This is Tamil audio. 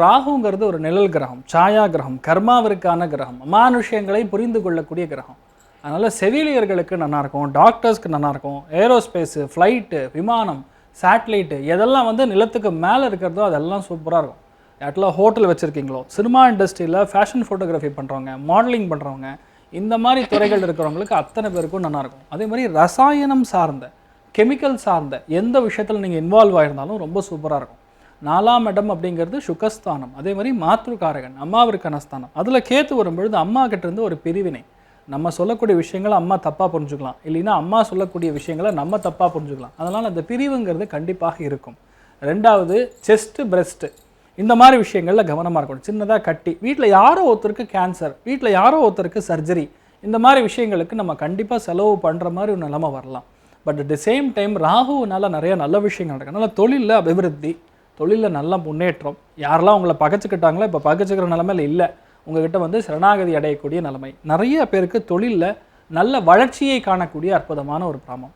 ராகுங்கிறது ஒரு நிழல் கிரகம் சாயா கிரகம் கர்மாவிற்கான கிரகம் அமானுஷயங்களை புரிந்து கொள்ளக்கூடிய கிரகம். அதனால் செவிலியர்களுக்கு நல்லாயிருக்கும் டாக்டர்ஸ்க்கு நல்லாயிருக்கும் ஏரோஸ்பேஸு ஃப்ளைட்டு விமானம் சேட்டலைட்டு எதெல்லாம் வந்து நிலத்துக்கு மேலே இருக்கிறதோ அதெல்லாம் சூப்பராக இருக்கும். யாட்டில் ஹோட்டல் வச்சுருக்கீங்களோ சினிமா இண்டஸ்ட்ரியில் ஃபேஷன் ஃபோட்டோகிராஃபி பண்ணுறவங்க மாடலிங் பண்ணுறவங்க இந்த மாதிரி துறைகள் இருக்கிறவங்களுக்கு அத்தனை பேருக்கும் நல்லாயிருக்கும் அதே மாதிரி ரசாயனம் சார்ந்த கெமிக்கல் சார்ந்த எந்த விஷயத்தில் நீங்கள் இன்வால்வ் ஆயிருந்தாலும் ரொம்ப சூப்பராக இருக்கும். நாலாம் இடம் அப்படிங்கிறது சுகஸ்தானம் அதே மாதிரி மாத்ருகாரகன் அம்மாவிற்கான ஸ்தானம். அதில் கேத்து வரும்பொழுது அம்மா கிட்ட இருந்து ஒரு பிரிவினை. நம்ம சொல்லக்கூடிய விஷயங்களை அம்மா தப்பாக புரிஞ்சுக்கலாம். இல்லைன்னா அம்மா சொல்லக்கூடிய விஷயங்களை நம்ம தப்பாக புரிஞ்சுக்கலாம். அதனால் அந்த பிரிவுங்கிறது கண்டிப்பாக இருக்கும். ரெண்டாவது செஸ்ட்டு பிரெஸ்ட்டு இந்த மாதிரி விஷயங்களில் கவனமாக இருக்கணும். சின்னதாக கட்டி. வீட்டில் யாரோ ஒருத்தருக்கு கேன்சர் வீட்டில் யாரோ ஒருத்தருக்கு சர்ஜரி இந்த மாதிரி விஷயங்களுக்கு நம்ம கண்டிப்பாக செலவு பண்ணுற மாதிரி ஒரு நிலமை வரலாம். But at the same time ராகுவனால் நிறைய நல்ல விஷயங்கள் நடக்கும். அதனால் தொழிலில் அபிவிருத்தி தொழிலில் நல்ல முன்னேற்றம். யாரெல்லாம் உங்களை பகைச்சிக்கிட்டாங்களோ இப்போ பகச்சிக்கிற நிலமையில இல்லை. உங்ககிட்ட வந்து சரணாகதி அடையக்கூடிய நிலைமை. நிறைய பேருக்கு தொழிலில் நல்ல வளர்ச்சியை காணக்கூடிய அற்புதமான ஒரு பிராமம்